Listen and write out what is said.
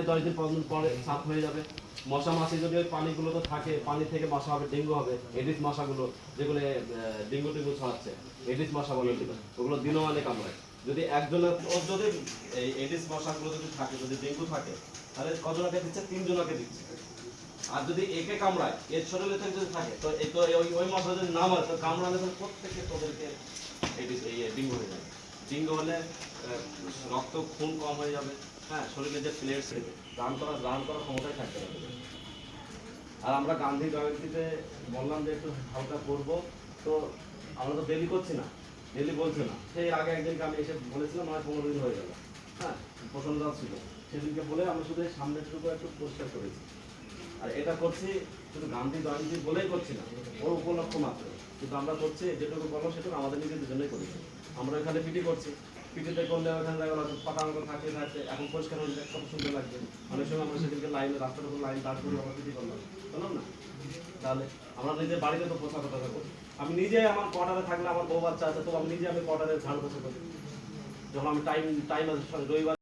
পানি দশ দিন, পনেরো দিন পরে সাফ হয়ে যাবে। মশা মাছি যদি ওই পানিগুলোতে থাকে, পানি থেকে মশা হবে, ডেঙ্গু হবে, এডিস মশাগুলো যেগুলো ডেঙ্গু টেঙ্গু ছড়াচ্ছে, এডিস মশা বলে ওগুলো। দিনও অনেক কামড়ায়। যদি একজনের ওর যদি এই এডিস মশাগুলো যদি থাকে, যদি ডেঙ্গু থাকে, তাহলে কজনকে দিচ্ছে? তিনজনকে দিচ্ছে। আর যদি একে কামড়ায় এর শরীরে থেকে যদি থাকে, তো এই তো ওই ওই মশা যদি না মারে, তো কামড়ালে তো প্রত্যেককে তোদেরকে এডিস এই ডেঙ্গু হয়ে যাবে। ডেঙ্গু হলে রক্ত খুন কম হয়ে যাবে। হ্যাঁ শরীরে যে প্লেটস রান করার রান করার ক্ষমতাই থাকতে পারবে আর আমরা গান্ধী জয়ন্তীতে বললাম যে একটু হালকা করব। তো আমরা তো ডেলি করছি না ডেলি বলছে না। সেই আগে একদিনকে আমি এসে বলেছিলাম, নয় পনেরো দিন হয়ে গেল। হ্যাঁ প্রসন্ন ছিল। সেদিনকে বলে আমি শুধু এই সামনেটুকু একটু পরিষ্কার করেছি। আর এটা করছি শুধু গান্ধী জয়ন্তী বলেই করছি না, ওর উপলক্ষ মাত্র। কিন্তু আমরা করছি, যেটুকু বলো সেটুকু আমাদের নিজেদের জন্যই করেছি আমরা এখানে পিটি করছি। পিটিতে করলে ওখানে দেখা গেলো পাকা মতো থাকে এখন পরিষ্কার হলে কত সুন্দর লাগবে অনেক সময় আমরা সেদিনকে লাইনে, রাস্তার উপর লাইন দাঁড় করে আমরা পিটি করলাম। বললাম না? তাহলে আমরা নিজের বাড়িতে তো পোষা কথা করি আমি নিজে আমার কোয়ার্টারে থাকলে আমার বউ বাচ্চা আছে, তো আমি নিজে আমি কোয়ার্টারে ঝাড় বসে করি। যখন আমি টাইম টাইম আছে, রবিবার